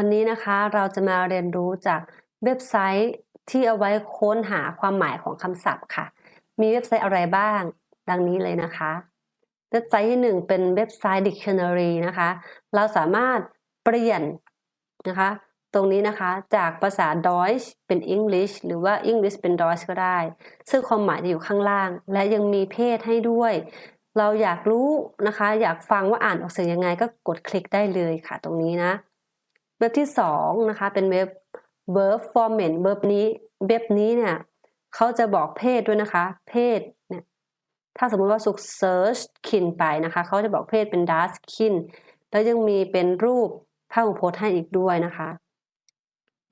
ันะคะเราจะมาเรียนรู้จากเว็บไซต์ที่เอาไว้ค้นหาความหมายของคำศัพท์ค่ะ มีเว็บไซต์อะไรบ้าง ดังนี้เลยนะคะ เว็บไซต์ที่หนึ่งเป็นเว็บไซต์ dictionary นะคะ เราสามารถเปลี่ยนนะคะ ตรงนี้นะคะจากภาษา Deutsch เป็น English หรือว่า English เป็น Deutsch ก็ได้ ซึ่งความหมายจะอยู่ข้างล่าง และยังมีเพศให้ด้วย เราอยากรู้นะคะ อยากฟังว่าอ่านออกเสียงยังไงก็กดคลิกได้เลยค่ะ ตรงนี้นะ เว็บที่สองนะคะเป็นเว็บ verb format เว็บนี้เว็บนี้เนี่ยเขาจะบอกเพศด้วยนะคะ เพศเนี่ยถ้าสมมุติว่าสุก search kin ไปนะคะเขาจะบอกเพศเป็น dark skin แล้วยังมีเป็นรูปภาพของโพสให้อีกด้วยนะคะ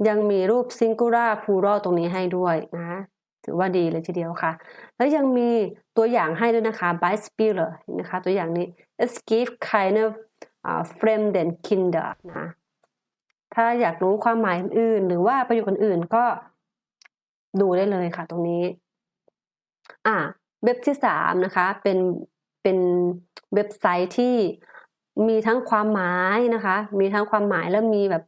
ยังมีรูป singular plural ตรงนี้ให้ด้วยนะถือว่าดีเลยทีเดียวค่ะ แล้วยังมีตัวอย่างให้ด้วยนะคะ by speaker นะคะ ตัวอย่างนี้ es gibt keine uh, fremden Kinder นะ ถ้าอยากรู้ความหมายอื่น หรือว่าประโยคอื่นก็ดูได้เลยค่ะ ตรงนี้ อ่าเว็บที่สามนะคะ เป็นเป็นเว็บไซต์ที่มีทั้งความหมายนะคะ มีทั้งความหมายแล้วมีแบบ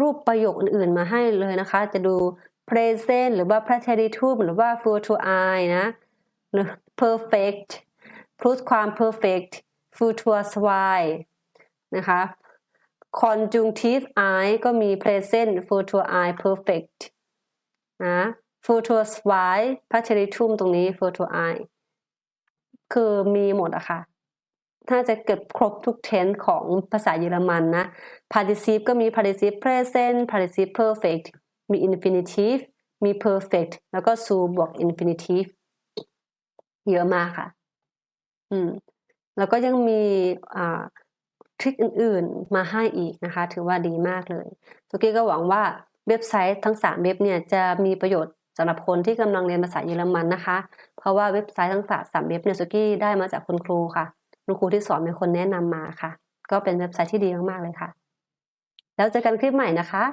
รูปประโยคอื่น ๆ มาให้เลยนะคะ จะดู present หรือว่า preteritum หรือว่า future I นะหรือ perfect plus ความ perfect future y นะคะ conjunctive I ก็มี present future I perfect นะ future y preteritum ตรงนี้ future I คือมีหมดอะค่ะ ถ้าจะเก็บครบทุก tense ของภาษาเยอรมันนะ participle ก็มี participle present participle perfect มี infinitive มี perfect แล้วก็ su บวก infinitive เยอะมากค่ะ อืม แล้วก็ยังมีอ่า ทริคอื่นๆ มาให้อีกนะคะ ถือว่าดีมากเลยสุกี้ก็หวังว่าเว็บไซต์ทั้ง 3 เว็บเนี่ยจะมีประโยชน์สำหรับคนที่กำลังเรียนภาษาเยอรมันนะคะ เพราะว่าเว็บไซต์ทั้งสามเว็บเนี่ยสุกี้ได้มาจากคุณครูค่ะคุณครูที่สอนเป็นคนแนะนำมาค่ะ ก็เป็นเว็บไซต์ที่ดีมากๆเลยค่ะ แล้วเจอกันคลิปใหม่นะคะ